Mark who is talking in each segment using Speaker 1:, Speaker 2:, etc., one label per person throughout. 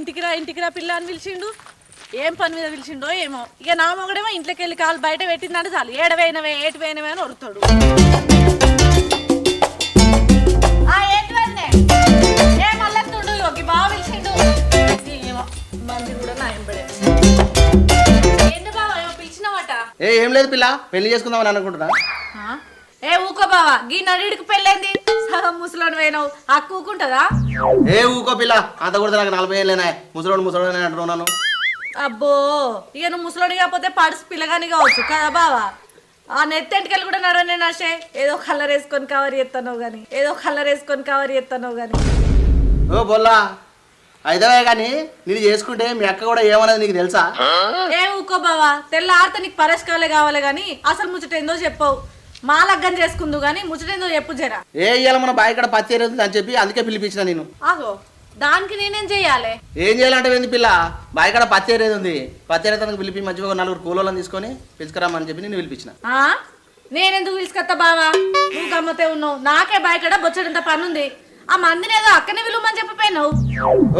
Speaker 1: ఇంటికి రా ఇంటికి రా పిల్ల అని పిలిచిండు. ఏం పని మీద పిలిచిండో ఏమో. ఇక నా మొగడేమో ఇంట్లోకి వెళ్ళి కాలు బయట పెట్టిందంటే చాలు. ఏడవైనవే ఏటువైనవే అని ఒరుతాడు. ఆ, ఏ పిలిచిండు.
Speaker 2: ఏం లేదు పిల్ల. పెళ్ళి చేసుకుందామని అనుకుంటున్నా.
Speaker 1: ఏ ఊకో బావా గీ నడిడికి పెళ్ళైంది. సగం ముసలోని పోయినావు. అక్క ఊకుంటదా
Speaker 2: ఏ ఊకో పిల్ల అంత కూడా నాకు నలభై ఏళ్ళేనా ముసలోడు ముసలోడు అని అంటున్నాను
Speaker 1: అబ్బో ఇక నువ్వు ముసలోడి కాకపోతే పడుసు పిల్లగాని కావచ్చు కదా బావా? ఆ నెత్తెంటికెళ్ళి కూడా నడవనే నషే ఏదో కలర్ వేసుకొని కవర్ చేస్తానో గాని ఏదో కలర్ వేసుకొని కవర్ చేస్తానో గాని.
Speaker 2: ఓ బొల్లా అయితవే కానీ నేను చేసుకుంటే మీ అక్క కూడా ఏమన్నది నీకు తెలుసా?
Speaker 1: ఏ ఊకో బావా తెల్ల ఆర్త నీకు పరస్కాలే కావాలి గాని అసలు ముచ్చట ఏందో చెప్పవు. మా లగ్గం చేసుకుందు గాని ముచ్చట ఏందో చెప్పు జరా.
Speaker 2: ఏ ఇయ్యాల మన బావి ఇక్కడ పత్తి ఏరేది అని చెప్పి అందుకే పిలిపించిన నేను.
Speaker 1: ఆగో దానికి నేనేం చెయ్యాలి
Speaker 2: ఏం చేయాలంటే ఏంది పిల్ల? బావి ఇక్కడ పత్తి ఏరేది ఉంది పత్తి ఏరేదానికి పిలిపి మంచిగా ఒక నలుగురు కూలోళ్ళని తీసుకొని పిలుచుకురామని చెప్పి నేను పిలిపించిన.
Speaker 1: ఆ? నేనెందుకు పిలుచుకొత్తా బావా? నువ్వు గమ్మతే ఉన్నావు. నాకే బయట బొచ్చడంత పని ఉంది ఆ మందిని ఏదో అక్కనే విలువమని చెప్పిపోయినావు.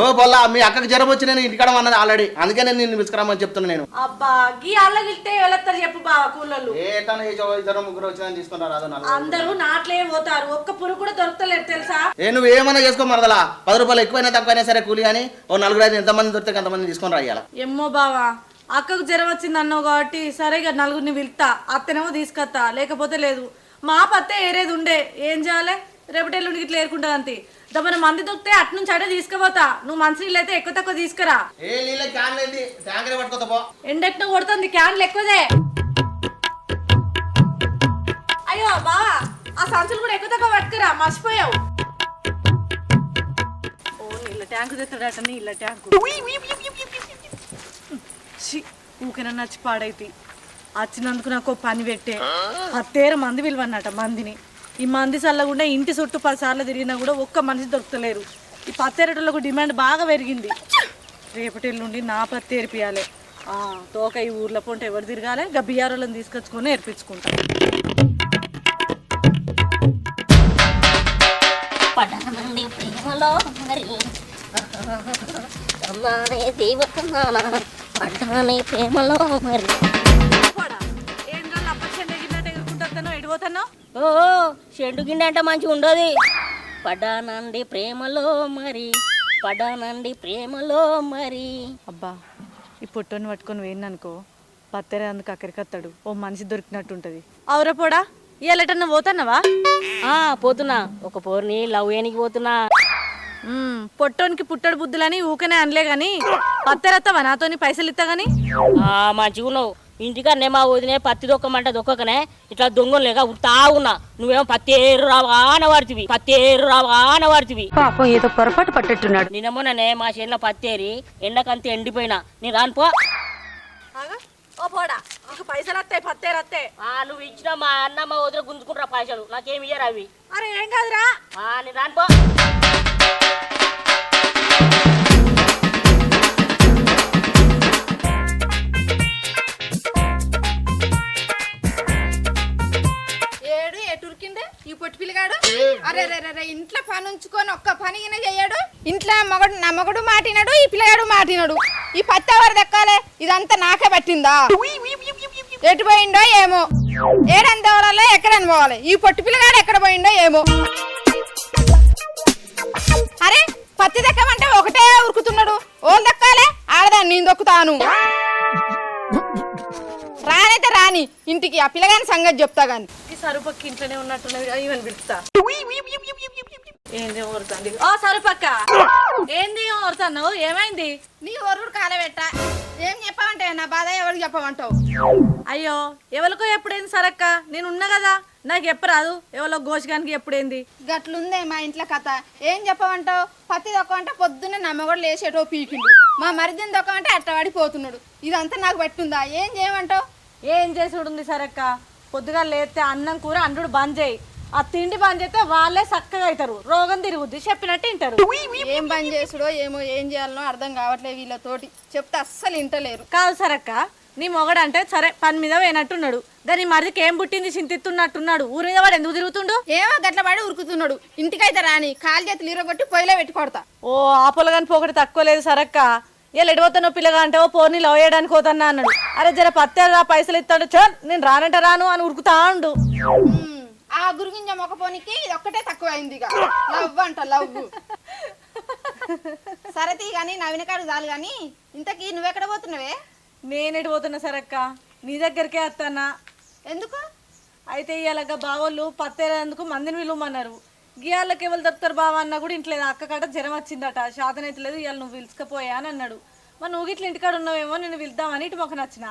Speaker 2: ఓ బొల్లా మీ అక్కకి జ్వరం వచ్చి నేను ఇంటికాడ అన్నది ఆల్రెడీ అందుకే నేను నిన్ను పిలుచుకురామని చెప్తున్నా నేను.
Speaker 1: అబ్బా గీ అల్లగిలితే వెళతారు చెప్పు బావా కూలోళ్ళు.
Speaker 2: ఏ ఎట్లా ఇద్దరు ముగ్గురు వచ్చిన తీసుకున్నారు రాదు నలుగురు
Speaker 1: అందరూ నాట్లే పోతారు. ఒక్క పురుగు కూడా దొరకలేదు తెలుసా?
Speaker 2: ఏ నువ్వు ఏమన్నా చేసుకో మరదలా. పది రూపాయలు ఎక్కువైనా తక్కువైనా సరే కూలి కానీ ఓ నలుగురు ఐదు ఎంతమంది దొరికితే అంతమంది తీసుకొని రాయాల
Speaker 1: ఎమ్మో బావా అక్కకు జ్వరం వచ్చింది అన్నావు కాబట్టి సరేగా నలుగురిని పిలుతా అత్తనేమో తీసుకొత్తా లేకపోతే లేదు. మా పత్తే ఏరేది ఉండే. ఏం చేయాలి? రేపటి ఎల్లుండికి ఇట్లా ఏరుకుంటుంది అంతే. దమ్మన మంది దొరికితే అటు నుంచి అడే తీసుకుపోతా. నువ్వు మంచి నీళ్ళు అయితే ఎక్కువ తక్కువ తీసుకురా.
Speaker 2: ఏ నీళ్ళ క్యాన్ లేదు? ట్యాంకర్ పట్టుకోతా పో.
Speaker 1: ఎండెట్ను కొడుతుంది క్యాన్లు ఎక్కువదే అయ్యో బావా ఆ సంచులు కూడా ఎక్కువ తక్కువ పట్టుకురా మర్చిపోయావు. ఓ నీళ్ళ ట్యాంకు తెస్తాడట నీళ్ళ ట్యాంకు. ఛీ, ఊరికైనా నచ్చి పాడైతే. వచ్చినందుకు నాకు పని పెట్టే. పత్తేర మంది విలువన్నట మందిని. ఈ మంది చల్లకుండా ఇంటి చుట్టూ పది సార్లు తిరిగినా కూడా ఒక్క మనిషి దొరుకుతలేరు. ఈ పత్తేరటోళ్ళకు డిమాండ్ బాగా పెరిగింది. రేపటి ఎల్లుండి నా పత్తి ఏర్పియాలి. ఆ, తోక ఈ ఊర్లో పొంట ఎవరు తిరగాలి? గా బియ్యారోళ్ళని తీసుకొచ్చుకొని ఏర్పించుకుంటా.
Speaker 3: పడనండి ప్రేమలో మరి. అమ్మానే దేవతన్నానా పడ్డానే ప్రేమలో మరి.
Speaker 1: ఏం కాదు అప్పచ్చండి ఎగిరినట్టు ఎగురుకుంటాను ఎడిపోతాను
Speaker 3: ఓ చెండు గిండి అంటే మంచిగా ఉండదు. పడ్డానండి ప్రేమలో మరి పడ్డానండి ప్రేమలో మరి.
Speaker 1: అబ్బా ఈ పొట్టని పట్టుకొని వేయననుకో పత్తెర అందుకు అక్కడికి వస్తాడు ఓ మనిషి దొరికినట్టు ఉంటుంది. అవురా పోడా పోతున్నావా?
Speaker 3: ఆ పోతున్నా. ఒక పోర్ని లవ్ చేయనికి పోతున్నా.
Speaker 1: మ్మ్, పొట్టోనికి పుట్టడు బుద్ధులని ఊకనే అనలే గాని పత్తెరత్తవా నాతోని పైసలు ఇస్తా గాని
Speaker 3: ఆ మంచిగా ఉన్నావు ఇంటికన్నే మా వదినే పత్తి దొక్కమంట దొక్కకనే ఇట్లా దొంగలు లేక ఉడతా ఉన్నా. నువ్వేమో పత్తి ఏరు రావా అనవాడుతివి పత్తి ఏరు రావా అనవాడుతివి
Speaker 4: పాపం ఏదో పొరపాటు పట్టట్టున్నాడు
Speaker 3: నిన్న మొన్ననే మా చేనులో పత్తి ఏరి ఎండకంతే ఎండిపోయినా. నేను రాను పో.
Speaker 1: ఆగా, ఓ పోడా. నీకు పైసలు వస్తాయి పత్తేరత్తే
Speaker 3: ఆ, నువ్వు ఇచ్చిన మా అన్న మా వదిన గుంజుకుంటారా పైసలు. నాకేమి ఇయ్యరు అవి?
Speaker 1: అరే ఏం కాదురా?
Speaker 3: ఆ, నేను రాను
Speaker 5: పిల్లగాడు అరే రే ఇంట్లో పని ఉంచుకొని ఒక్క పని ఈయన చెయ్యాడు ఇంట్లో మగడు నా మగడు మాటినాడు ఈ పిల్లగాడు మాటినాడు. ఈ పత్తి ఎవరు దక్కాలే? ఇదంతా నాకే పట్టిందా? ఎటు పోయిండో ఏమో. ఏడంత పోవాలో ఎక్కడ పోవాలి? ఈ పొట్టి పిల్లగాడు ఎక్కడ పోయిండో ఏమో. అరే పత్తి దక్కమంటే ఒకటే ఉరుకుతున్నాడు. ఓళ్ళు దక్కాలే? ఆడదాన్ని నేను దొక్కుతాను. రానైతే రాని ఇంటికి ఆ పిల్లగాని సంగతి చెప్తా గాని.
Speaker 1: ఈ సరుపక్క ఇంట్లోనే ఉన్నట్టున్నది ఈవెన్ పిలుస్తా. ఏంది ఓరుతుంది ఓ సరుపక్క ఏంది ఏమైంది?
Speaker 5: నీ ఒరుడు కాలబెట్ట ఏం చెప్పావంటే నా బాధ ఎవరికి చెప్పమంటావు?
Speaker 1: అయ్యో ఎవరికో ఎప్పుడైంది సరక్క? నేను ఉన్నా కదా. నాకు ఎప్పరాదు? ఎవరో గోషగానికి ఎప్పుడైంది?
Speaker 5: గట్లుందే మా ఇంట్లో కథ. ఏం చెప్పమంటావు? పత్తి దొక్కమంటే పొద్దున్నే నమ్మగోడు లేచేటో పీకిండు. మా మరిదిని దొక్కమంటే అట్ట పడిపోతున్నాడు ఇదంతా నాకు పట్టుందా? ఏం చేయమంటావు?
Speaker 1: ఏం చేసుడుంది సరక్క? పొద్దుగా లేస్తే అన్నం కూర అండుడు బంద్ చేయి. ఆ తిండి బంద్ చేస్తే వాళ్ళే చక్కగా అవుతారు. రోగం తిరుగుద్ది చెప్పినట్టు వింటారు.
Speaker 5: ఏం పని చేసుడో ఏమో ఏం చేయాలనో అర్థం కావట్లేదు వీళ్ళతోటి. చెప్తే అస్సలు ఇంటలేరు
Speaker 1: కాదు సరక్క నీ మొగడంటే సరే పని మీద పోయినట్టున్నాడు. దాని మరిదికి ఏం పుట్టింది? చింతిస్తున్నట్టున్నాడు. ఊరి మీద వాడు ఎందుకు తిరుగుతుండు?
Speaker 5: ఏమో గట్ల పడి ఉరుకుతున్నాడు. ఇంటికైతే రాని కాలు చేతులు ఇరగొట్టి పొయ్యిలో పెట్టి కొడతా.
Speaker 1: ఓ ఆ పొలగాని పోకటి తక్కువ లేదు సరక్క. ఇలా ఎడిపోతానో పిల్లగా అంటే ఓ పోర్ని లవ్ చేయడానికి పోతానా అన్నాడు. అరే జర పత్తేరా పైసలు ఇస్తాడు. చో నేను రానంటే రాను అని ఉరుకుతా ఉండు.
Speaker 5: ఉమ్, ఆ గురిగింజ మొక్కపోనికి ఇది ఒక్కటే తక్కువ అయింది ఇక. లవ్ అంట లవ్. సరే తీ కానీ నవీన కాడు చాలు కానీ ఇంతకీ నువ్వెక్కడ పోతున్నావే?
Speaker 1: నేను ఎడిపోతున్నా సరక్క నీ దగ్గరికే వస్తానా
Speaker 5: ఎందుకు?
Speaker 1: అయితే ఇలాగ బావోళ్ళు పత్తేరేందుకు మందిని విలువమన్నారు గియాళ్ళకి ఎవరు దొరుకుతారు బావ అన్నా కూడా ఇంట్లో అక్క కాడ జ్వరం వచ్చిందట. శాతం అయితే లేదు ఇవాళ నువ్వు పిలుచుకపోయా అని అన్నాడు. మరి నువ్వు ఇట్లా ఇంటికాడ ఉన్నావేమో నేను పిలుద్దామని ఇటు మొక్క నచ్చిన.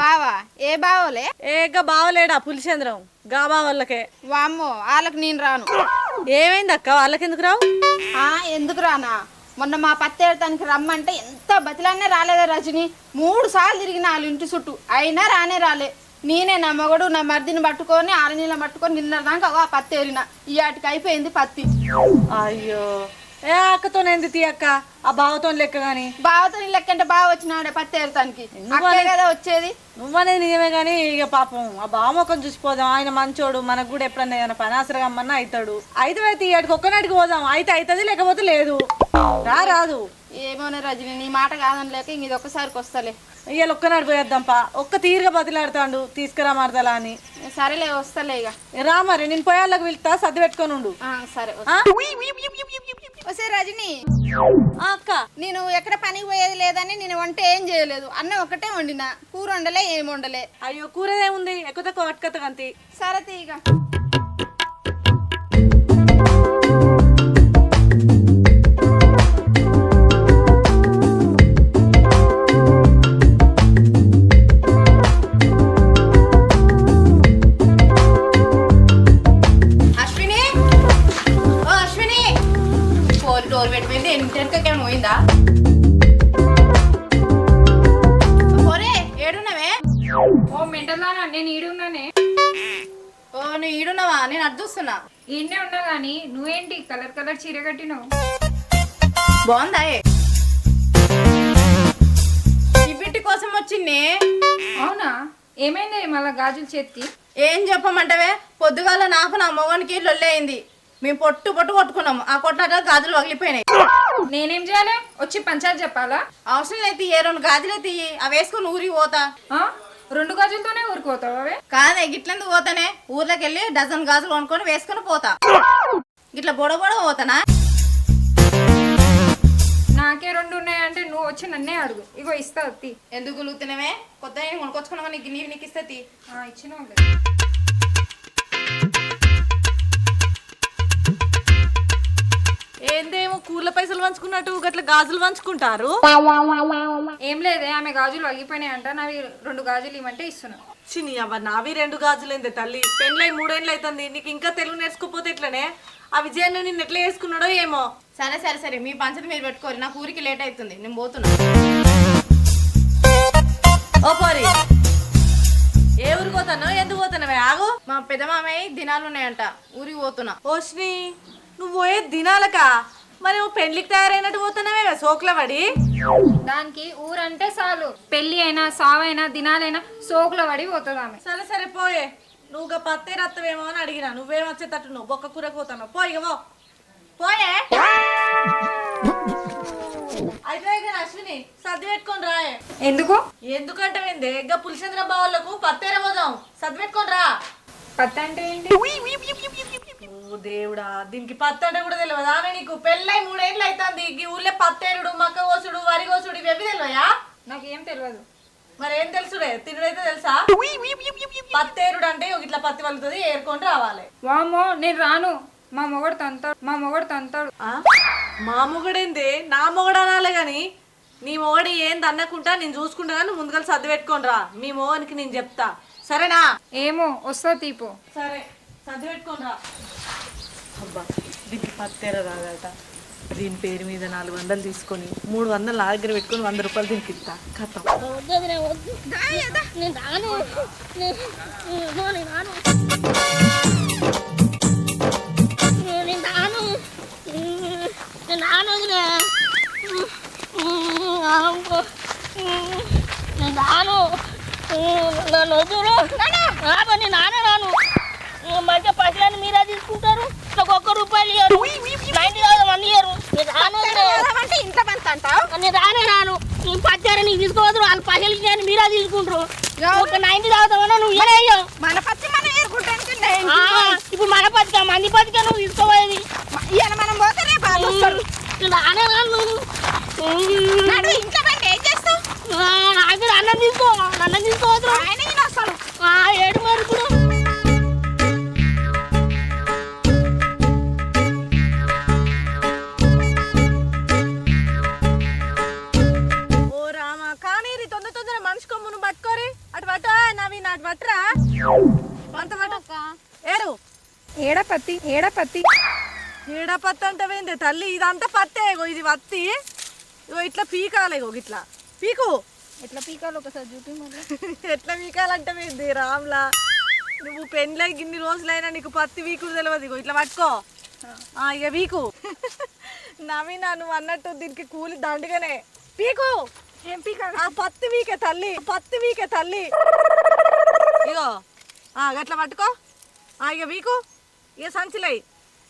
Speaker 5: బావా? ఏ బావోలే?
Speaker 1: ఏగా బావలేడా పులిచంద్రం? గా బావోళ్ళకే
Speaker 5: వామ్మో వాళ్ళకి నేను రాను.
Speaker 1: ఏమైంది అక్క? వాళ్ళకి ఎందుకు రావు?
Speaker 5: ఆ ఎందుకు రానా? మొన్న మా పత్తేడతానికి రమ్మంటే ఎంత బతిలానే రాలేదే రజని? మూడు సార్లు తిరిగిన వాళ్ళ ఇంటి చుట్టూ. అయినా రానే రాలే. నేనే నా మగడు నా మర్దిని పట్టుకొని ఆరనీళ్ళ పట్టుకొని నిన్న దాకా ఆ పత్తి ఏరిన. ఈ ఆటికి అయిపోయింది పత్తి.
Speaker 1: అయ్యో. ఏ అక్కతో ఏంది తీ అక్క? ఆ బావతో లెక్క గాని?
Speaker 5: బావతో నీ లెక్కంటే బావ వచ్చినాడే పత్తి ఏరతానికి. అక్కే కదా వచ్చేది.
Speaker 1: నువ్వనేది నిజమే కానీ ఇక పాపం ఆ బావ ముఖం చూసిపోదాం. ఆయన మంచోడు మనకు కూడా ఎప్పుడన్నా ఏదైనా పని అమ్మన్నా అవుతాడు అయితే అయితే ఇక్కడికి ఒక్కనాటికి పోదాం. అయితే అవుతుంది లేకపోతే లేదు. రా రాదు.
Speaker 5: ఏమోనే రజని నీ మాట కాదని లేక ఇంక ఇది ఒక్కసారికి వస్తలే.
Speaker 1: ఇవాళ ఒక్కనాడు పోయేద్దాంపా ఒక్క తీరుగా బతిలాడుతాండు. తీసుకురా మరదలా అని.
Speaker 5: సరేలే వస్తలే ఇక.
Speaker 1: రా మరి నేను పోయాళ్ళకి వెళ్తా సర్ది పెట్టుకొని ఉండు.
Speaker 5: ఆ, సరే
Speaker 1: ఆ?
Speaker 5: వస్తే రజని.
Speaker 1: ఆ, అక్క.
Speaker 5: నేను ఎక్కడ పనికి పోయేది లేదని నేను వంట ఏం చేయలేదు. అన్నం ఒకటే వండినా. కూర వండలే ఏం వండలే.
Speaker 1: అయ్యో కూరదేముంది ఎక్కువ తక్కువ పట్టుకత కంతి.
Speaker 5: సరే తీగ డోర్ పెట్టిపోయింది ఇంటికేమైనా పోయిందా? పోరే ఏడున్నావే?
Speaker 6: ఓ మెంటల్దానా? నేను ఈడున్నానే.
Speaker 5: ఓ నువ్వు ఈడున్నావా? నేను అటు చూస్తున్నా.
Speaker 6: ఈడనే ఉన్నా గానీ నువ్వేంటి? కలర్ కలర్ చీర కట్టినావు?
Speaker 5: బాగుందా? ఈ కోసం వచ్చింది.
Speaker 6: అవునా? ఏమైంది మళ్ళా గాజులు చేతికి?
Speaker 5: ఏం చెప్పమంటావే? పొద్దుగాల నాకు నా మొగనికి లొల్లి అయింది. మేము పొట్టు పొట్టు కొట్టుకున్నాము ఆ కొట్టిన గాజులు పగిలిపోయినాయి
Speaker 6: నేనేం చేయాలి? వచ్చి పంచాయతీ చెప్పాలా?
Speaker 5: అవసరం లేదు ఏ రెండు గాజులే తీయి. అవి వేసుకుని ఊరికి పోతా.
Speaker 6: ఆ? రెండు గాజులతోనే ఊరుకోతావు అవే?
Speaker 5: కాదే గిట్లెందుకు పోతానే? ఊర్లోకి వెళ్ళి డజన్ గాజులు కొనుక్కొని వేసుకొని పోతా. ఇట్లా బొడ బొడ పోతానా?
Speaker 6: నాకే రెండు ఉన్నాయంటే నువ్వు వచ్చి నన్నే అడుగు. ఇగో ఇస్తా
Speaker 5: ఎందుకు గులుగుతున్నావే కొత్త కొనుక్కొచ్చుకున్నావా? నీకు నీవు నీకు ఇస్తే తీ.
Speaker 1: ఏందేమో కూల పైసలు పంచుకున్నట్టు గట్ల గాజులు పంచుకుంటారు.
Speaker 6: ఏం లేదే ఆమె గాజులు అగిపోయినాయంట నావి రెండు గాజులు ఇవ్వమంటే ఇస్తున్నా.
Speaker 1: చిని అవ్వ నావి రెండు గాజులేందే తల్లి. పెళ్ళై మూడేళ్ళు అవుతుంది నీకు ఇంకా తెలుగు నేర్చుకోపోతే ఎట్లనే? ఆ విజయాన్ని నిన్ను ఎట్లా వేసుకున్నాడో ఏమో?
Speaker 5: సరే సరే సరే మీ పంచది మీరు పెట్టుకోరు. నాకు ఊరికి లేట్ అవుతుంది నేను పోతున్నా.
Speaker 1: ఓ పోరి. ఏ ఊరికి పోతానో ఎందుకు పోతానవే ఆగు.
Speaker 5: మా పెద్ద మామయ్య దినాలు ఉన్నాయంట ఊరికి పోతున్నా.
Speaker 1: ఓష్ని నువ్వు పోయే దినాలక? మరి నువ్వు పెళ్ళికి తయారైనట్టు పోతున్నావే సోకుల పడి
Speaker 6: దానికి ఊరంటే చాలు. పెళ్ళి అయినా సావైనా దినాలైనా సోకుల పడి పోతుంది ఆమె
Speaker 1: సరే సరే పోయే. నువ్వు పత్తే రత్తవేమో అని అడిగినా. నువ్వేం వచ్చేటట్టు నువ్వు బొక్క కూర పోతాను? పోయి ఇక పో. పోయే. అయితే ఇక అశ్విని సర్ది పెట్టుకొని రాయే.
Speaker 6: ఎందుకు?
Speaker 1: ఎందుకంటే ఏంది? ఎగ్గ పులిసేంద్ర బావులకు పత్తేర పోదాం. సర్ది పెట్టుకొని రా.
Speaker 6: పత్తి అంటే ఏంటి?
Speaker 1: ఓ దేవుడా దీనికి పత్తేట కూడా తెలియదు ఆమె నీకు పెళ్ళై మూడేళ్ళు అవుతుంది ఈ ఊర్లో పత్తేరుడు మక్క కోసుడు వరి కోసుడు ఇవి తెలియయా
Speaker 6: నాకేం తెలియదు
Speaker 1: మరి ఏం తెలుసుడే? తినుడైతే తెలుసా? పత్తేరుడు అంటే ఇట్లా పత్తి వలుతుంది ఏరుకొని రావాలి.
Speaker 6: వామో నేను రాను. మా మొగడు తంతాడు మా మొగడు తంతాడు.
Speaker 1: ఆ? మా మొగడేంది? నా మొగడు అనాలే గాని నీ మొగడు ఏంది అన్నకుంటా నేను చూసుకుంటా కానీ ముందుగా సర్ది పెట్టుకొని రా. మీ మొగనికి నేను చెప్తా. సరేనా?
Speaker 6: ఏమో వస్తా తీపో.
Speaker 1: సరే సర్ది పెట్టుకొని రా. అబ్బా దీనికి పత్తేర రాదట దీని పేరు మీద నాలుగు వందలు తీసుకొని మూడు వందలు నా దగ్గర పెట్టుకొని వంద రూపాయలు దీనికి ఇస్తా కథం
Speaker 3: వద్దు వద్దు నేను నాను నేను నేను రాను నేను రాను నేను రాను మంచిగా పైసలని మీరే తీసుకుంటారు? నాకు ఒక్క రూపాయలు ఇయ్యరు. నైన్టీ థౌసండ్ వన్ ఇయ్యరు.
Speaker 5: అంటే ఇంట్లో పంత అంటావు?
Speaker 3: నేను రానే రాను. నేను పచ్చారు నీకు తీసుకోవద్దు వాళ్ళు పైసలు ఇచ్చిన మీరే తీసుకుంటారు. ఒక నైన్టీ థౌసండ్ నువ్వు ఇయ్యవు.
Speaker 5: మన పత్తి మనం
Speaker 3: ఇప్పుడు మన పతిక మంది పతిక నువ్వు తీసుకోపోయేది?
Speaker 5: ఇవాళ మనం పోతే రేపు.
Speaker 3: నేను రానే రాను
Speaker 5: నడు ఇంట్లో ఏం చేస్తావు?
Speaker 3: అన్నం తీసుకో అన్నం తీసుకోవద్దు
Speaker 5: పత్తి
Speaker 1: తల్లి ఇదంతా పత్తే ఇగో ఇది పత్తి ఇగో ఇట్లా పీకాలి ఇగో ఇట్లా. పీకు.
Speaker 5: ఎట్లా పీకాలి ఒకసారి చూపి
Speaker 1: ఎట్లా పీకాలంటవేంది రామ్లా? నువ్వు పెళ్ళై గిన్ని రోజులైనా నీకు పత్తి వీకుడు తెలియదు ఇగో ఇట్లా పట్టుకో. ఆ, ఇక వీకు నవీనా నువ్వు అన్నట్టు దీనికి కూలి దండగానే. పీకు.
Speaker 5: ఏం పీకాలి
Speaker 1: ఆ పత్తి వీకే తల్లి. పత్తి వీకే తల్లి. ఇగో. గట్ల పట్టుకో. ఆ ఇక వీకు ఇక సంచిలై.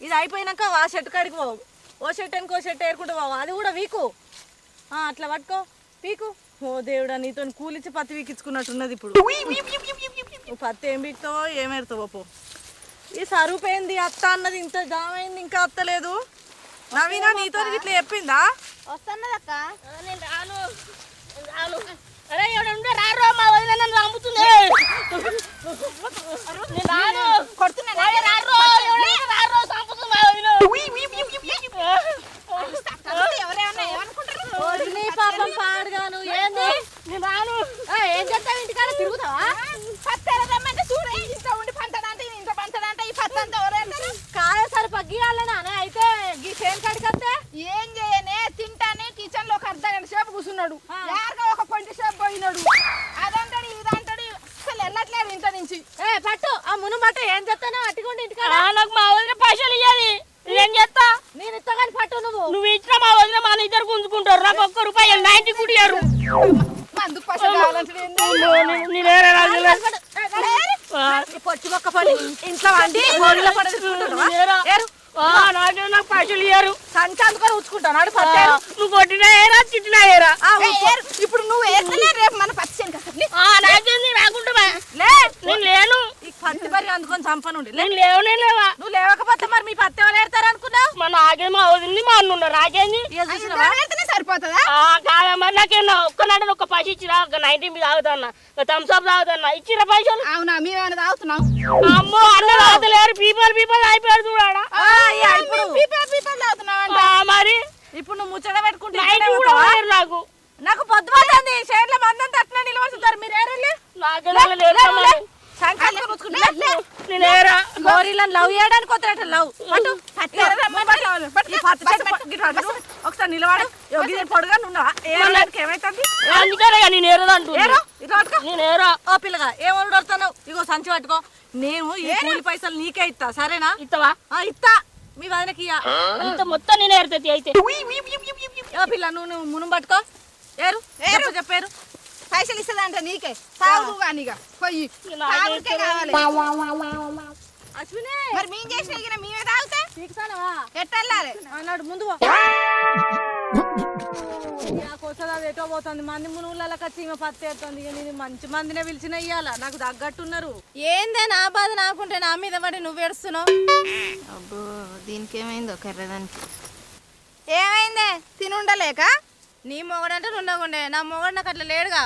Speaker 1: ఇది అయిపోయినాక ఆ షర్ట్ కాడికి పోవు ఓ షర్ట్ అనుకో షర్ట్ ఏరుకుంటూ పోవు అది కూడా వీకు. అట్లా పట్టుకో. పీకు ఓ దేవుడా నీతో కూలిచ్చి పత్తి వీకించుకున్నట్టున్నది ఇప్పుడు. పత్తి ఏం పీకుతావో ఏమేరుతావో పో. ఈ సరుపైంది అత్త అన్నది ఇంత జామైంది ఇంకా అత్తలేదు నవీనా నీతో ఇట్లా చెప్పిందా?
Speaker 5: వస్తున్నదక్క
Speaker 3: ఆ, నేను రాను. నేను రాను. అరే ఎవడంటే రారు మా వదిన నన్ను చంపుతుంది నేను రాను.
Speaker 5: కొడుతున్నా
Speaker 3: రారు ఎవడంటే రారు చంపుతుంది మా వదిన.
Speaker 5: ఎవరేమన్నా ఏమనుకుంటారు?
Speaker 1: వదిలే పాపం పాడుగాను. ఏంది?
Speaker 3: నేను రాను.
Speaker 1: ఏం చేస్తావు? ఇంటికాడ తిరుగుతావా?
Speaker 5: పత్తి ఎరదమ్మంటే చూడు. ఇంట్లో ఉండి పంచడంటే ఇంత పంచడంటే ఈ పత్తి అంతా ఎవరంటారు
Speaker 1: కాయ సరి పగ్గియాలనా అయితే గీ చేను కాడికి వస్తే
Speaker 5: ఏం చేయనే తింటానే కిచెన్లో ఒక అర్ధ గంట సేపు కూర్చున్నాడు యారుగా ఒక పొంటి సేపు పోయినాడు అదంటాడు ఇదంటాడు అసలు వెళ్ళట్లేదు ఇంట్లో నుంచి
Speaker 1: ఏ పట్టు ఆ మును పట్టు ఏం చేస్తానో అట్టుకోండి ఇంటికాడ.
Speaker 3: నాకు మా వదిన పైసలు ఇయ్యాలి నేనేం చేస్తా?
Speaker 1: నేను ఇత్తగాని పట్టు నువ్వు.
Speaker 3: నువ్వు ఇచ్చిన మా వదిన మన ఇద్దరు గుంజుకుంటారు. నాకు ఒక్క రూపాయి నైన్టీ కుడియారు
Speaker 5: మందుకు పైసలు కావాలంటే ఏంది?
Speaker 3: నేనేరా రాజులే
Speaker 1: ఈ పొచ్చి మొక్క పడి ఇంట్లో వండి గోరిలో పడి తీసుకుంటున్నావా?
Speaker 3: నేరా.
Speaker 1: ఏరు
Speaker 3: ఆ, నాకే నాకు పైసలు ఇయ్యారు
Speaker 1: సంచి అందుకొని ఉంచుకుంటాను అడు
Speaker 3: ఆ,
Speaker 1: పత్తి ఏరు.
Speaker 3: నువ్వు కొట్టినా ఏరా తిట్టినా ఏరా
Speaker 1: ఆ,
Speaker 5: ఏ,
Speaker 1: ఊపు.
Speaker 5: ఏరు. ఇప్పుడు నువ్వు వేస్తేనే రేపు మన పచ్చి చేను కదా
Speaker 3: ఆ, నాకేంది రాకుంటా
Speaker 1: లే
Speaker 3: నేను లేను
Speaker 1: ఈ పత్తి పరి అందుకొని చంపనుండి. లే.
Speaker 3: నేను లేవా?
Speaker 1: నువ్వు లేవకపోతే మరి మీ పత్తి ఎవరు ఏడతారు అనుకున్నావు?
Speaker 3: మా నాకే మా వదిలింది మా అన్న ఉన్నారు నాకేంది
Speaker 5: సరిపోతుందా?
Speaker 3: ఆ, కాదా మరి నాకేనా ఒక్కనాడు ఒక్క పైసలు ఇచ్చిరా? ఒక నైన్టీ మీద తాగుతాన్నా. ఒక థమ్స్ అప్ తాగుతాన్నా. ఇచ్చిరా పైసలు?
Speaker 5: అవునా మేమేమైనా తాగుతున్నాం?
Speaker 3: అమ్మో అన్న తాగుతలేరు. పీపల్ పీపల్ అయిపోయారు చూడాడా?
Speaker 5: అంట
Speaker 3: ఆ, మరి?
Speaker 1: ఇప్పుడు నువ్వు ముచ్చట పెట్టుకుంటే
Speaker 3: నాకు.
Speaker 1: నాకు పొద్దు పడుతుంది షేర్ల మందంతా అట్లా నిలబడుతుంటారు మీరు ఏరెళ్ళి
Speaker 3: నాకే
Speaker 1: గోరీలను లవ్ చేయడానికి వస్తారట లవ్. ఒకసారి నిలబడు. యోగి పొడుగా ఏరడానికి ఏమైతుంది?
Speaker 3: నేను
Speaker 1: ఏరో ఓ పిల్లగా ఏం వండుతావు ఇగో సంచి పట్టుకో. నేను ఈ కూలి పైసలు నీకే ఇస్తా సరేనా?
Speaker 3: ఇస్తావా
Speaker 1: ఆ, ఇస్తా మీ వదినకి
Speaker 3: మొత్తం నేను ఏరుతుంది అయితే.
Speaker 1: పిల్ల నువ్వు నువ్వు మునం పట్టుకో. ఏరు చెప్పు చెప్పారు
Speaker 5: పైసలు ఇస్తుందంట నీకే. తాగు కానీ ఇక పొయ్యి తాగుకే కావాలి మరి మేము చేసిన ఇక మేమే తాగుతా? ఎట్టెళ్ళాలి?
Speaker 1: అన్నాడు ముందు పో. నాకు వస్తుంది అది ఎటో పోతుంది? మంది మునుగులలో వచ్చి ఈమె పత్తి ఎత్తుంది. ఇక నేను మంచి మందినే పిలిచిన ఇయ్యాల? నాకు తగ్గట్టున్నారు. ఏందే నా బాధ? నాకుంటే నా మీద పడి నువ్వు ఏడుస్తున్నావు?
Speaker 5: అబ్బో దీనికి ఏమైందో కర్రదానికి. ఏమైందే? తినుండలేక?
Speaker 1: నీ మొగడంటే నుండకుండే నా మొగడు నాకు అట్లా లేడుగా.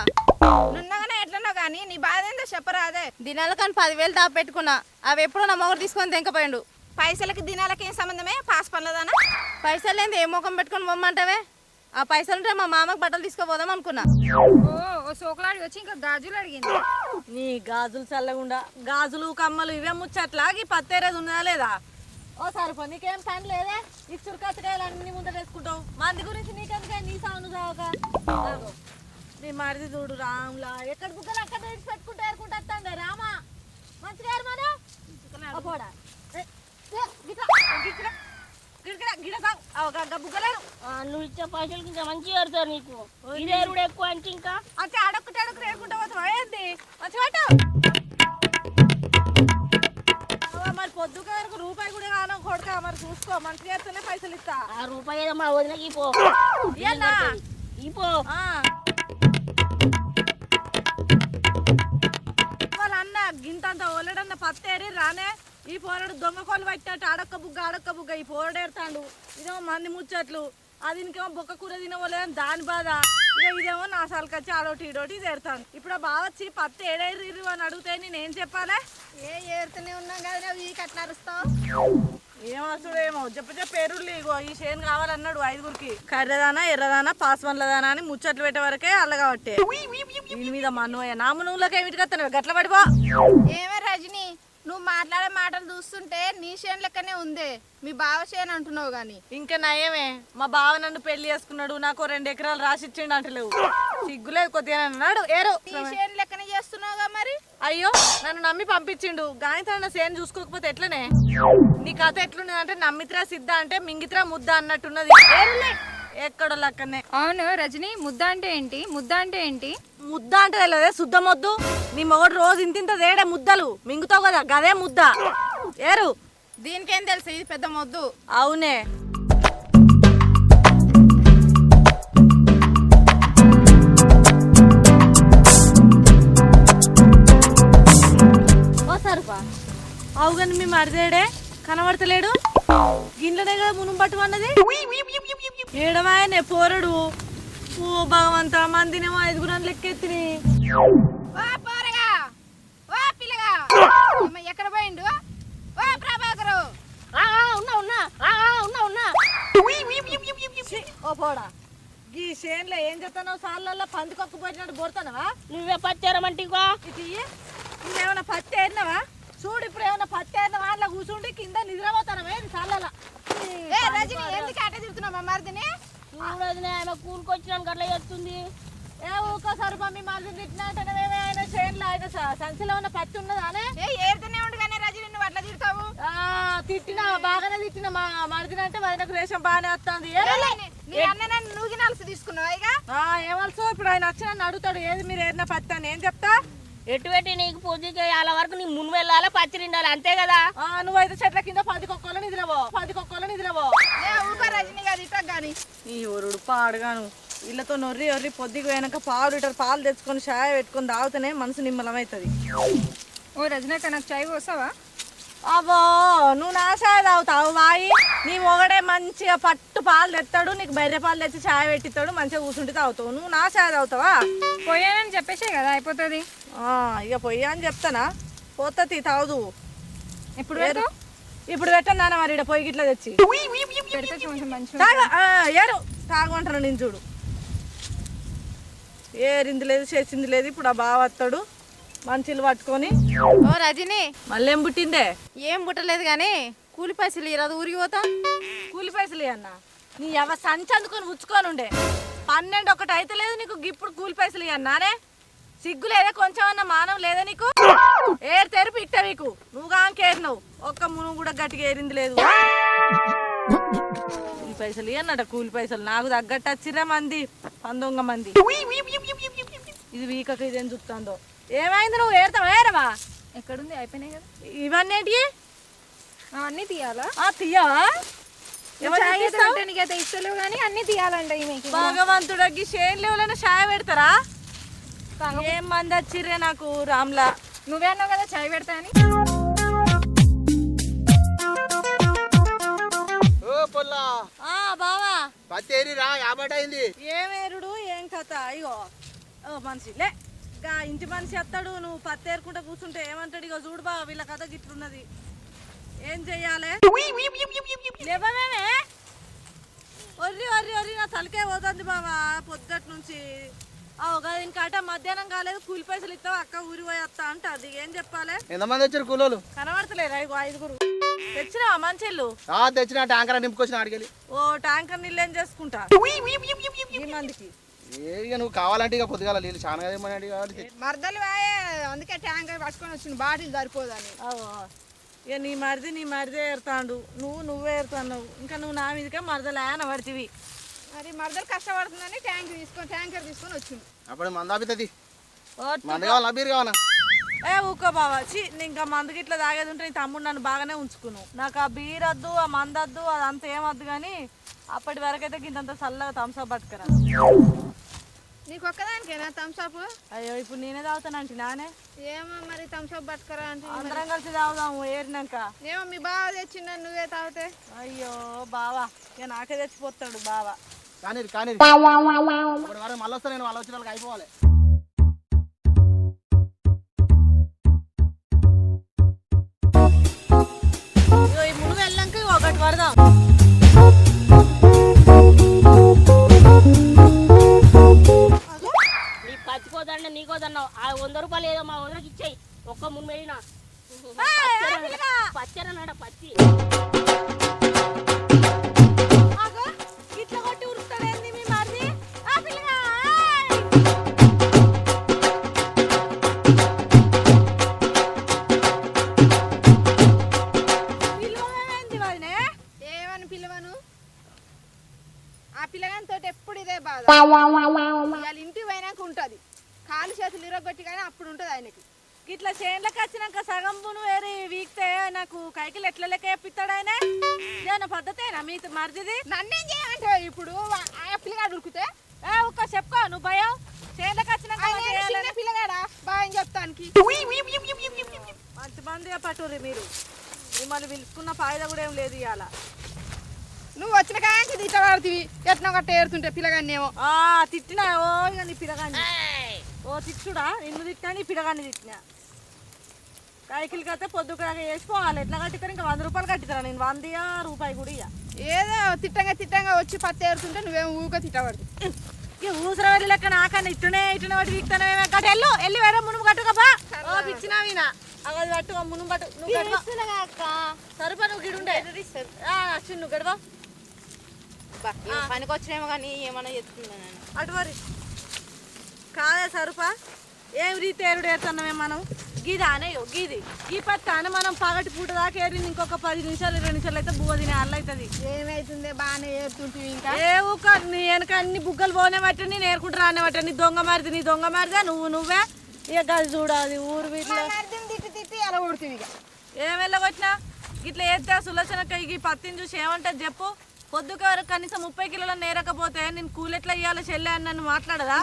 Speaker 5: నున్నగానే ఎట్లనో కానీ నీ బాధ ఏందో చెప్పరాదే.
Speaker 1: దినాల కానీ పదివేలు దాపు పెట్టుకున్నా. అవి ఎప్పుడో నా మొగడు తీసుకొని తెంకపోయిండు.
Speaker 5: పైసలకి దినాలకి ఏం సంబంధమే? పాస్ పనులదానా?
Speaker 1: పైసలు లేని ఏ ముఖం పెట్టుకొని పొమ్మంటావే ఆ పైసలు ఉంటే మా మామకు బట్టలు తీసుకోపోదాం అనుకున్నా.
Speaker 6: ఓ సోకులాడి వచ్చి ఇంకా గాజులు అడిగింది.
Speaker 1: నీ గాజులు చల్లగుండా. గాజులు కమ్మలు ఇవే ముచ్చట్లా? ఈ పత్తేరేది ఉన్నదా లేదా? ఓ సరిపో నీకేం పని లేదే? ఈ చురకచ్చకాయలు అన్ని ముందర వేసుకుంటావు. మంది గురించి నీకెందుకే నీ సాగును సాగుగా ఆగో. నీ మరిది చూడు రాములా. ఎక్కడ బుక్కలు అక్కడ తెచ్చి పెట్టుకుంటే ఏరుకుంటే వస్తాండే రామా. మంచిగా ఏరు మనం పోడా.
Speaker 3: నువ్వు ఇచ్చే పైసలకి ఇంకా మంచిగా పెడతారు నీకు. ఇదే ఎక్కువ అంటే ఇంకా.
Speaker 1: అంటే అడొక్కటి అడొక్కటి ఏడుకుంటా పోతావా? ఏంది? మంచి వరకు రూపాయి కూడా కాను కొడుక మరి చూసుకో మంచిగా చేస్తేనే పైసలు ఇస్తా.
Speaker 3: ఆ రూపాయి ఏదో మా వదినకి ఇపో.
Speaker 1: ఇయ్యన్నా?
Speaker 3: ఇపో.
Speaker 1: గింతంత ఒలడన్న పత్తేరి రానే ఈ పోరడు దొంగ కోళ్ళు పట్టినట్టు ఆడొక్క బుగ్గ ఆడొక్క బుగ్గ ఈ పోరడు ఏడతాడు. ఇదేమో మంది ముచ్చట్లు. అది ఇంకేమో బొక్క కూర తినవలేదని దాని బాధ. ఇక ఇదేమో నా సలకొచ్చి ఆడోటి ఈడోటి ఇది ఏడతాను ఇప్పుడు ఆ బావ వచ్చి పత్తి ఏడేరు అని అడిగితే నేనేం చెప్పాలి?
Speaker 5: ఏ ఏరుతూనే ఉన్నాం కదా ఈ కట్ల అరుస్తావు?
Speaker 1: ఏమొస్తాడు ఏమో. చెప్ప చెప్ప పేరుళ్ళు ఇగో ఈ చేను కావాలన్నాడు ఐదుగురికి. కర్రదానా ఎర్రదానా పాస్వన్లదానా అని ముచ్చట్లు పెట్టే వరకే అల్లగబట్టే దీని మీద మన్ను నామునులకి కత్తాను గట్ల పడిపో.
Speaker 5: ఏమే రజని? నువ్వు మాట్లాడే మాటలు చూస్తుంటే నీ చేను లెక్కనే ఉందే. మీ బావ చేను అంటున్నావు గాని.
Speaker 1: ఇంకా నయమే మా బావ నన్ను పెళ్ళి చేసుకున్నాడు నాకు రెండు ఎకరాలు రాసి ఇచ్చిండు అంటలేవు. సిగ్గులేదు కొద్దిగా అన్నాడు ఏరు.
Speaker 5: నీ చేను లెక్కనే చేస్తున్నావుగా మరి?
Speaker 1: అయ్యో నన్ను నమ్మి పంపించిండు. గాయత్రి సేన్ చూసుకోకపోతే ఎట్లనే? నీ కథ ఎట్లున్నది అంటే నమ్మిత్రా సిద్ధ అంటే మింగిత్రా ముద్ద అన్నట్టున్నది. ఏరులే. ఎక్కడో లక్కనే.
Speaker 6: అవును రజని ముద్ద అంటే ఏంటి? ముద్ద అంటే ఏంటి?
Speaker 1: ముద్ద అంటే తెలియదే శుద్ధ మొద్దు. నీ మొగడు రోజు ఇంత ఇంత తేడే ముద్దలు. మింగుతావు కదా గదే ముద్ద. ఏరు.
Speaker 5: దీనికేం తెలుసు? ఇది పెద్ద మొద్దు.
Speaker 1: అవునే. ఓ సరుపా. అవు కానీ మీ మరిదేడే కనబడతలేడు? గిన్నెనే కదా మునుం అన్నది? ఏడవాయనే పోరడు. ఓ భగవంత మందినేమో ఐదుగురం లెక్కెత్తిని.
Speaker 5: ఎక్కడ పోయిండు? ఓ ప్రభాకరు.
Speaker 3: ఉన్నా ఉన్నా ఉన్నా ఉన్నా.
Speaker 1: ఓ పోడా. ఈ చేనులో ఏం చెప్తానో సార్లలో పందికొక్కు పోయినట్టు బోరుతానవా
Speaker 3: నువ్వే పచ్చారమంటివా?
Speaker 1: ఇది నువ్వేమైనా ఏరినావా చూడు ఇప్పుడు ఏమైనా పత్తి ఏరినావా అట్లా కూర్చుంటే కింద నిద్రపోతానవే సార్లలో
Speaker 5: ఏ రజని ఎందుకు అట్ట తిరుగుతున్నావు మా మరిదిని?
Speaker 3: చూడదు ఆమె కూరుకొచ్చినాను అట్లా చేస్తుంది.
Speaker 1: ఏ ఊకోసారి మమ్మీ మాది తిట్టినట్టేమే ఆయన చేనులో ఆయన సంచిలో ఉన్న పత్తి ఉన్నదానే
Speaker 5: ఏ ఏరుతూనే ఉండు కానీ రజని నువ్వు అట్లా తిడతావు?
Speaker 1: తిట్టినా బాగానే తిట్టిన మా మరిదినంటే వదినకు రేషం బాగానే వస్తుంది.
Speaker 5: నీ అన్న నన్ను నూగి నలుసు తీసుకున్నావు ఇక?
Speaker 1: ఏమల్సో ఇప్పుడు ఆయన వచ్చి నన్ను అడుగుతాడు ఏది మీరు ఏరిన పత్తి అని? ఏం చెప్తా?
Speaker 3: ఎటు పెట్టి నీకు పొద్దుకి అలా వరకు నీ మును వెళ్ళాలి పచ్చిరి ఉండాలి అంతే కదా?
Speaker 1: ఆ, నువ్వైతే చెట్ల కింద పది కుక్కలు నిద్రవో పది కుక్కలు
Speaker 5: ఊకో రజని కాదు ఇట్లా కానీ
Speaker 1: ఈ ఊరుడు పాడుగాను. ఇళ్ళతో నొర్రి ఒర్రి పొద్దుకు పోయినాక పావు లీటర్ పాలు తెచ్చుకొని చాయ్ పెట్టుకొని తాగితేనే మనసు నిమ్మలమవుతుంది.
Speaker 6: ఓ రజనక్క నాకు చాయ్ పోసావా?
Speaker 1: అబ్బో నువ్వు నా చాయ్ తాగుతావు వాయి నీ మొగడే మంచిగా పట్టు పాలు తెస్తాడు నీకు బర్రె పాలు తెచ్చి చాయ్ పెట్టిస్తాడు మంచిగా కూర్చుంటే తాగుతావు. నువ్వు నా చాయ్ తాగుతావా
Speaker 6: పోయానని చెప్పేసే కదా అయిపోతుంది.
Speaker 1: ఆ, ఇక పొయ్యా అని చెప్తానా? పోతుంది తాగుదు
Speaker 6: ఇప్పుడు
Speaker 1: ఏరు. ఇప్పుడు పెట్టాను నాన్న మరి ఈడ పొయ్యి గిట్ల తెచ్చి. ఏడు తాగుంటాను నేను చూడు. ఏరింది లేదు చేసింది లేదు ఇప్పుడు ఆ బావ వస్తాడు మంచిలు పట్టుకొని.
Speaker 5: ఓ రజని.
Speaker 1: మళ్ళీ ఏం పుట్టిందే?
Speaker 5: ఏం పుట్టలేదు కానీ కూలి పైసలు ఈరోజు ఊరికి పోతాం?
Speaker 1: కూలి పైసలు అన్న. నీ ఎవ సంచి అందుకొని ఉచ్చుకొని ఉండే పన్నెండు ఒకటి అయితే లేదు నీకు ఇప్పుడు కూలి పైసలు ఇవ్వన్నానే సిగ్గు లేదా కొంచెం అన్న మానవ లేదా నీకు? ఏరు తెరిపి ఇట్ట నీకు. నువ్వు కాంకేరినావు ఒక్క మునుగు కూడా గట్టిగా ఏరింది లేదు. కూలి పైసలు ఇవ్వన్నట కూలి పైసలు నాకు తగ్గట్టు వచ్చిరా మంది పందొంగ మంది. ఇది వీకక ఇదేం చూస్తుందో ఏమైంది నువ్వు ఏరుతావు ఏరవా
Speaker 6: ఎక్కడుంది? అయిపోయినాయి కదా.
Speaker 1: ఇవన్నీ ఏంటి
Speaker 6: అవన్నీ తీయాలా?
Speaker 1: ఆ తీయవా
Speaker 6: చాయ్ కానీ అన్ని తీయాలంట ఈమెకి
Speaker 1: భగవంతుడికి షేన్ లెవెలైనా షాయ పెడతారా? ఏం మంది వచ్చిర్రే నాకు రామ్లా.
Speaker 6: నువ్వే అన్నావు కదా చాయ్ పెడతా అని.
Speaker 2: ఓ పొల్లా.
Speaker 1: ఆ బావా.
Speaker 2: పత్తి
Speaker 1: ఏమేరుడు ఏం కథ? అయ్యో ఓ మనిషి. లే. గా ఇంటి మనిషి వస్తాడు నువ్వు పత్తి ఏరుకుంటా కూర్చుంటే ఏమంటాడు? ఇగో చూడు బా వీళ్ళ కథ గిట్లున్నది. ఏం చెయ్యాలి? లేవమేమే ఒర్రి ఒర్రి ఒర్రి నా తలకే పోతుంది బావా పొద్దుట్ నుంచి ఇంకాట మధ్యాహ్నం కాలేదు కూలి పైసలు ఇస్తావు అక్క ఊరి పోయి వస్తా అంటే అది ఏం చెప్పాలి?
Speaker 2: ఎంతమంది వచ్చారు కూలోలు
Speaker 1: కనబడతలేరు ఐదు ఐదుగురు. తెచ్చినావా మంచిళ్ళు?
Speaker 2: ఆ తెచ్చిన ట్యాంకర్ నింపుకొచ్చిన ఆడికెళ్ళి.
Speaker 1: ఓ ట్యాంకర్ నీళ్ళు ఏం చేసుకుంటా ఈ మందికి.
Speaker 2: ఏ ఇక నువ్వు కావాలంటే ఇక పొద్దుగాల నీళ్ళు చాలా కదా ఏమని కావాలి
Speaker 5: మరదలు వాయే అందుకే ట్యాంకర్ పట్టుకొని వచ్చింది బాటిల్ సరిపోదని.
Speaker 1: ఇక నీ మరిది నీ మరిదే ఏరుతాండు. నువ్వు నువ్వే ఏరుతున్నావు. ఇంకా నువ్వు నా మీదకే మరదలే పడితివి.
Speaker 5: మరి మరదలు కష్టపడుతుందని ట్యాంక్ తీసుకొని ట్యాంకర్ తీసుకొని వచ్చింది
Speaker 2: అప్పుడు మందాపితది
Speaker 1: ఓ,
Speaker 2: మంద కావాలా? బీర్ కావాలా?
Speaker 1: ఏ ఊకో బావా. చి నీ ఇంకా మందుకి ఇట్లా తాగేది ఉంటే నీ తమ్ముడు నన్ను బాగానే ఉంచుకున్నావు. నాకు ఆ బీర్ వద్దు ఆ మందు వద్దు అదంతా ఏమొద్దు కానీ అప్పటి వరకైతే గింతంత చల్లగా థమ్స్అప్ పట్టుకురా.
Speaker 5: నీకు ఒక్కదానికేనా థమ్స్అప్
Speaker 1: అయ్యో ఇప్పుడు నేనే తాగుతానంటే నానే?
Speaker 5: ఏమో మరి థమ్స్అప్ పట్టుకరా అంటే
Speaker 1: అందరం కలిసి తాగుదాము ఏరినాక.
Speaker 5: ఏమో మీ బావ తెచ్చిండ నువ్వే తాగితే.
Speaker 1: అయ్యో బావా ఇక నాకే తెచ్చిపోతాడు బావా.
Speaker 2: కానీ కానీ ఇప్పుడు వరకు మళ్ళీ వస్తా నేను వాళ్ళ వచ్చిన వాళ్ళకి అయిపోవాలి.
Speaker 1: ఒకటి పడదాం
Speaker 3: నీకోదన్నావు ఆ వంద రూపాయలు ఏదో మా వందకి ఇచ్చేయి. ఒక్క ముందు వెళ్ళినా పచ్చరన్నాడ పచ్చి?
Speaker 1: ఆగో, ఇట్లా కొట్టి ఉరుకుతాడేంది మీ మరిది? ఆ పిల్లగా, ఏయ్! పిలవమేంది వదినే?
Speaker 5: ఏమని పిలవను? ఆ పిల్లగానితో ఎప్పుడు ఇదే బాధ ఇవాళ ఇంటికి పోయినాక ఉంటుంది కాలు చేతులు ఇరగొట్టి కానీ అప్పుడు ఉంటుంది ఆయనకి
Speaker 1: ఇట్లా చేన్లకు వచ్చినాక సగం పును వేరే వీక్తే నాకు కైకిలు ఎట్లా లెక్క చెప్పిస్తాడు ఆయన? పద్ధతేనా మీ మరిదిది?
Speaker 5: నన్నేం చేయమంటావు ఇప్పుడు? ఆ- పిల్లగాడు ఉరికితే?
Speaker 1: ఏ ఒక్క చెప్పుకో నువ్వు భయం? చేన్లకు వచ్చినాక అలా చేయాలని.
Speaker 5: పిల్లగాడా? బాగా చెప్తానికి?
Speaker 1: మంచి మందిగా పట్టుర్రి మీరు. మిమ్మల్ని పిలుచుకున్న ఫాయిదా కూడా ఏం లేదు ఇవాళ
Speaker 5: నువ్వు వచ్చిన కాంచి తిట్టబడుతుంది ఎట్లా గట్ట ఏరుతుంటే పిల్లగాన్ని ఏమో
Speaker 1: ఆ తిట్టినా? ఓ ఇక నీ పిల్లగాన్ని. ఓ తిట్టుడా? నిన్ను తిట్టినా? నీ పిల్లగాన్ని తిట్టినా? కైకిలు కడితే పొద్దుకలాగా వేసిపోవాలి ఎట్లా కట్టిస్తారు? ఇంకా వంద రూపాయలు కట్టిస్తారా? నేను వందియా రూపాయి కూడా ఇయ్య.
Speaker 5: ఏదో తిట్టంగా తిట్టంగా వచ్చి పత్తి ఏరుతుంటే నువ్వేమో ఊక తిట్టబడుతుంది
Speaker 1: ఇక ఊసర వెళ్ళి లెక్క నాకన్నా ఇట్టునే ఇట్టునే వాటి వీక్తానే గట్ట ఎల్లు వెళ్ళి వేరే మునుగు కట్టుగా బా. ఓ పిచ్చినా వీనా అది పట్టు మునుగు పట్టు నువ్వు గడవా సరిపా నువ్వు గిడుండే అశ్విన్ నువ్వు గడవా
Speaker 5: పనికి వచ్చినేమో కానీ ఏమన్నా చెప్తుందా నేను.
Speaker 1: అటు మరి. కాదే సరుపా? ఏం రీతి ఏరుడు ఏరుతున్నామే మనం? గీది అనేయో గీది. గీ పత్తి అని మనం పగటి పూట దాకా ఏరింది ఇంకొక పది నిమిషాలు ఇరవై నిమిషాలు అయితే బువ్వ తినే అల్ల అవుతుంది
Speaker 5: ఏమైతుంది? బాగానే ఏరుతుంటివి ఇంకా?
Speaker 1: ఏ ఊక నీ వెనక అన్ని బుగ్గలు పోనే పట్టని నేను ఏరుకుంటా రానే పట్టని నీ దొంగ మారిది నీ దొంగ మారిదే? నువ్వు నువ్వే? ఇక గది చూడాలి ఊరు వీటిలో
Speaker 5: తిట్టి తిట్టి కొడుతుంది ఇక
Speaker 1: ఏం వెళ్ళగొచ్చినా ఇట్లా వేస్తే సులోచనక ఈ పత్తిని చూసి ఏమంటది చెప్పు? పొద్దుక వరకు కనీసం ముప్పై కిలోల నేరకపోతే నేను కూలి ఎట్లా ఇవ్వాలి చెల్లె అని నన్ను మాట్లాడదా?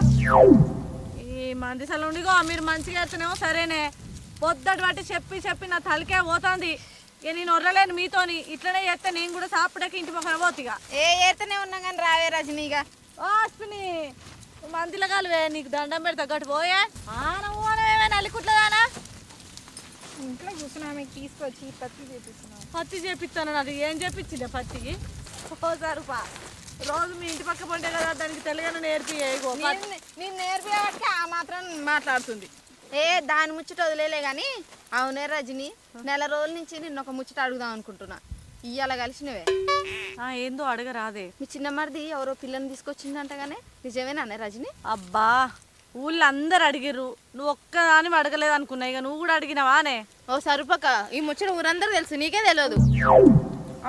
Speaker 1: ఈ మంది ఉండిగో మీరు మంచిగా వేస్తేనేమో సరేనే. పొద్దుటి బట్టి చెప్పి చెప్పి నా తలకే పోతుంది. ఇక నేను ఒర్రలేను మీతోని. ఇట్లనే చేస్తే నేను కూడా సాப்பிడకి ఇంటి పక్కన పోతిగా
Speaker 5: ఏ ఏతనే ఉన్నా కానీ రావే రజనీ ఇక.
Speaker 1: ఓ అశ్విని మందిలో కాలువే నీకు దండం పెడతా గట్టు పోయే. ఆనమోనమే నలికుట్లదానా
Speaker 5: ఇంట్లో కూర్చున్నా మీకు తీసుకొచ్చి పత్తి చేపిస్తున్నాం.
Speaker 1: పత్తి చేపిస్తాను అది ఏం చేపించిండే పత్తికి? సరుపా రోజు మీ ఇంటి పక్క పంటే కదా దానికి తెలుగును నేర్పి
Speaker 5: నేను నేర్పించబట్టి ఆ మాత్రం మాట్లాడుతుంది. ఏ దాని ముచ్చట వదిలేలే కానీ అవునే రజని నెల రోజుల నుంచి నిన్న ఒక ముచ్చట అడుగుదాం అనుకుంటున్నా. ఇయ్యాల కలిసినవే.
Speaker 1: ఆ, ఏందో అడగరాదే.
Speaker 5: మీ చిన్నమ్మడిది ఎవరో పిల్లని తీసుకొచ్చిందంటగానే నిజమేనా రజని?
Speaker 1: అబ్బా ఊళ్ళో అందరు అడిగిర్రు. నువ్వు ఒక్కదాని అడగలేదు అనుకున్నా ఇక నువ్వు కూడా అడిగినావానే.
Speaker 5: ఓ సరుపక ఈ ముచ్చట ఊరందరూ తెలుసు నీకే తెలియదు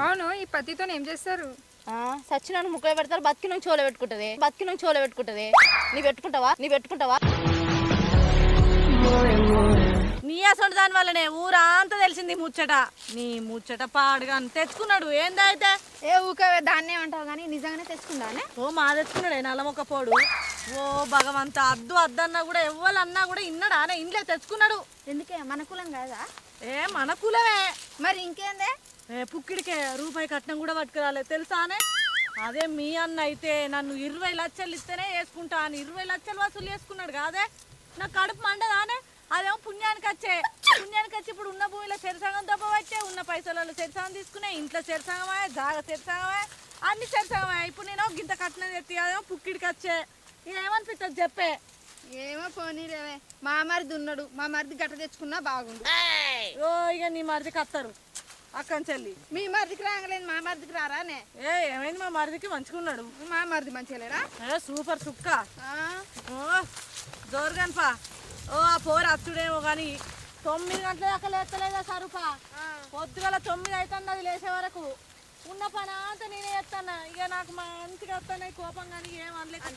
Speaker 6: అవును ఈ పత్తితో ఏం చేస్తారు?
Speaker 5: సచ్చినాను ముక్కలు పెడతారు బతికి నుంచి చోల పెట్టుకుంటది. బతికి నుంచి చోల పెట్టుకుంటది. నీ పెట్టుకుంటావా? నీ పెట్టుకుంటావా?
Speaker 1: నీ అసలు దాని వల్లనే ఊరా అంతా తెలిసింది ముచ్చట. నీ ముచ్చట పాడుగా తెచ్చుకున్నాడు. ఏందైతే
Speaker 5: ఏ ఊకవే దాన్నే అంటావు కానీ నిజంగానే తెచ్చుకుందానే?
Speaker 1: ఓ మా తెచ్చుకున్నాడే నల్లమొక్క పోడు. ఓ భగవంత అద్దు అద్దన్నా కూడా ఎవ్వరు అన్నా కూడా ఇన్నాడా ఇంట్లో తెచ్చుకున్నాడు.
Speaker 5: ఎందుకే? మన కులం కాదా?
Speaker 1: ఏ మన కులమే.
Speaker 5: మరి ఇంకేందే?
Speaker 1: పుక్కిడికే రూపాయి కట్నం కూడా పట్టుకురాలే. తెలుసానే? అదే మీ అన్న అయితే నన్ను ఇరవై లక్షలు ఇస్తేనే వేసుకుంటా అని ఇరవై లక్షలు వసూలు చేసుకున్నాడు కాదే? నా కడుపు మండదానే? అదేమో పుణ్యానికి వచ్చే పుణ్యానికి వచ్చి ఇప్పుడు ఉన్న భూమిలో చెరసంగం దెబ్బవచ్చే ఉన్న పైసలలో చెరసంగం తీసుకునే ఇంట్లో చెరసంగమే జాగ చెరసంగమే అన్ని చెరసంగమే. ఇప్పుడు నేను గింత కట్నం తెచ్చి అదేమో పుక్కిడికి వచ్చే. ఇది ఏమనిపిస్తుంది చెప్పే?
Speaker 5: ఏమో పోనీలేవే. మా మరిది ఉన్నాడు. మా మరిది గట్ట తెచ్చుకున్నా బాగుండు.
Speaker 1: ఓ ఇక నీ మరిదికి వస్తారు అక్కడి
Speaker 5: మీ మరిదికి రాగలేదు మా మరిదికి రారానే
Speaker 1: ఏ ఏమైంది? మా మరిదికి మంచిగున్నాడు
Speaker 5: మా మరిది మంచిగా లేడా?
Speaker 1: ఏ సూపర్ సుక్క ఓ జోరుగానిపా. ఓ ఆ పోరు అచ్చుడేమో కానీ తొమ్మిది గంటల దాకా లేస్తలేదా సరుపా. పొద్దుగల తొమ్మిది అవుతుంది అది లేచే వరకు. ఉన్న పని అంతా నేనే చేస్తాను ఇక నాకు మంచిగా వస్తున్నాయి కోపం కానీ ఏం
Speaker 5: హాయ్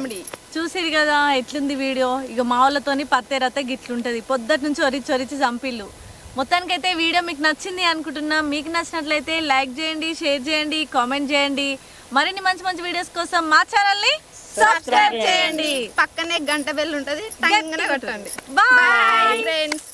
Speaker 5: కామెడీ
Speaker 1: చూసిరు కదా ఎట్లుంది వీడియో? ఇక మా వాళ్ళతోని పత్తేరత గిట్లుంటది. పొద్దుటి నుంచి ఒరిచి ఒరిచి చంపిల్లు మొత్తానికైతే వీడియో మీకు నచ్చింది అనుకుంటున్నా. మీకు నచ్చినట్లయితే లైక్ చేయండి షేర్ చేయండి కామెంట్ చేయండి. మరిన్ని మంచి మంచి వీడియోస్ కోసం మా ఛానల్ని సబ్స్క్రైబ్ చేయండి.
Speaker 5: పక్కనే గంట బెల్ ఉంటది కొట్టండి. Bye friends